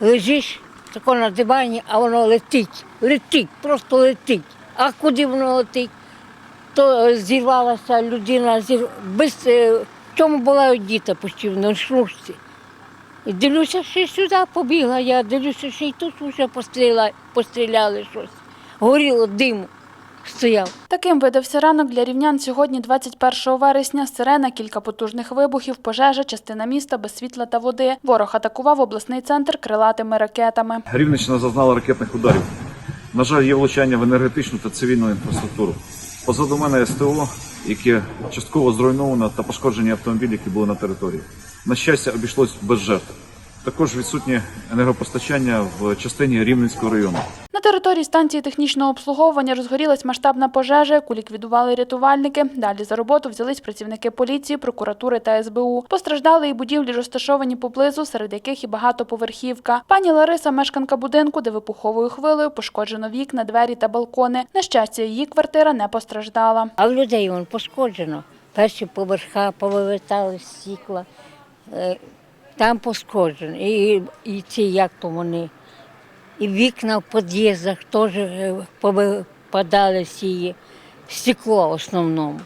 лежиш тако на дивані, а воно летить, летить, просто летить. А куди воно летить? То е, зірвалася людина, зір... без, е, чому була діта почти на шнурці. І дивлюся, що сюди побігла я, дивлюся, що й тут вже постріляли, постріляли щось. Горіло диму стояв. Таким видався ранок для рівнян сьогодні, 21 вересня. Сирена, кілька потужних вибухів, пожежа, частина міста без світла та води. Ворог атакував обласний центр крилатими ракетами. Рівненщина зазнала ракетних ударів. На жаль, є влучання в енергетичну та цивільну інфраструктуру. Позаду мене СТО, яке частково зруйновано та пошкоджені автомобілі, які були на території. На щастя, обійшлось без жертв. Також відсутнє енергопостачання в частині Рівненського району. Території станції технічного обслуговування розгорілась масштабна пожежа, яку ліквідували рятувальники. Далі за роботу взялись працівники поліції, прокуратури та СБУ. Постраждали і будівлі, розташовані поблизу, серед яких і багатоповерхівка. Пані Лариса, мешканка будинку, де вибуховою хвилею пошкоджено вікна, двері та балкони. На щастя, її квартира не постраждала. А людей вон пошкоджено. Перші поверха повилетали з стекла. Е, Там пошкоджено. І, і ці, як то вони, і вікна в під'їздах теж е, повипадали всі. Стекло в основному.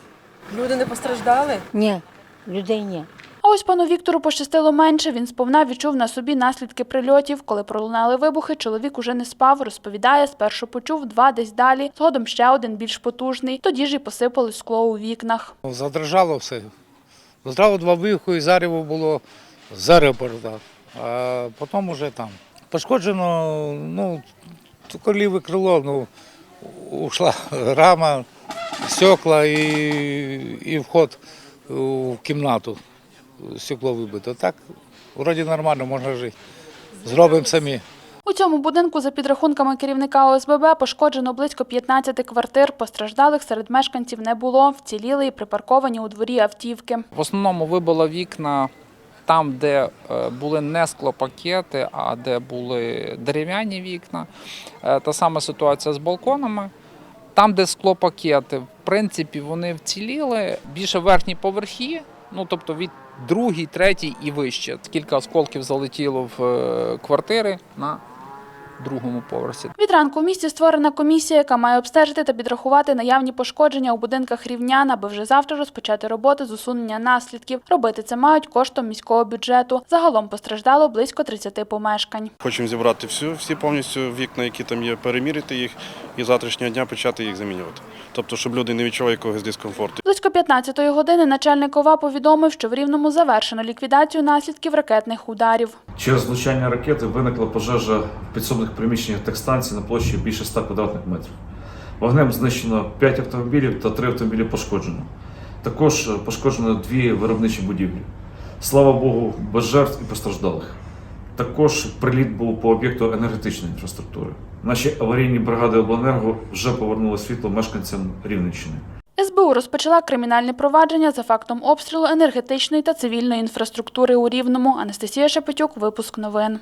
Люди не постраждали? Ні, людей ні. А ось пану Віктору пощастило менше. Він сповна відчув на собі наслідки прильотів. Коли пролунали вибухи, чоловік уже не спав. Розповідає, спершу почув два десь далі, згодом ще один більш потужний. Тоді ж і посипалось скло у вікнах. Задрожало все. Зразу два вибухи і зарево було з аеропорта. А потім вже там. Пошкоджено, ну, тільки ліве крило, ну, ушла рама, стекла і, і вход в кімнату. Стекло вибито. Так, вроді нормально, можна жити. Зробимо самі. У цьому будинку, за підрахунками керівника ОСББ, пошкоджено близько 15 квартир. Постраждалих серед мешканців не було. Вціліли і припарковані у дворі автівки. В основному вибило вікна там, де е, були не склопакети, а де були дерев'яні вікна. Е, Та сама ситуація з балконами. Там, де склопакети, в принципі, вони вціліли більше верхні поверхи, ну тобто від другий, третій і вище. Кілька осколків залетіло в е, квартири на другому поверсі. Від ранку в місті створена комісія, яка має обстежити та підрахувати наявні пошкодження у будинках рівнян, аби вже завтра розпочати роботи з усунення наслідків. Робити це мають коштом міського бюджету. Загалом постраждало близько 30 помешкань. Хочемо зібрати всю, всі повністю вікна, які там є, перемірити їх і завтрашнього дня почати їх замінювати. Тобто, щоб люди не відчували якогось дискомфорту. Близько 15-ї години начальник ОВА повідомив, що в Рівному завершено ліквідацію наслідків ракетних ударів. Через влучання ракети виникла пожежа в підсобних приміщеннях техстанції на площі більше 100 квадратних метрів. Вогнем знищено 5 автомобілів та 3 автомобілі пошкоджено. Також пошкоджено дві виробничі будівлі. Слава Богу, без жертв і постраждалих. Також приліт був по об'єкту енергетичної інфраструктури. Наші аварійні бригади обленерго вже повернули світло мешканцям Рівненщини. СБУ розпочала кримінальне провадження за фактом обстрілу енергетичної та цивільної інфраструктури у Рівному. Анастасія Шепетюк, випуск новин.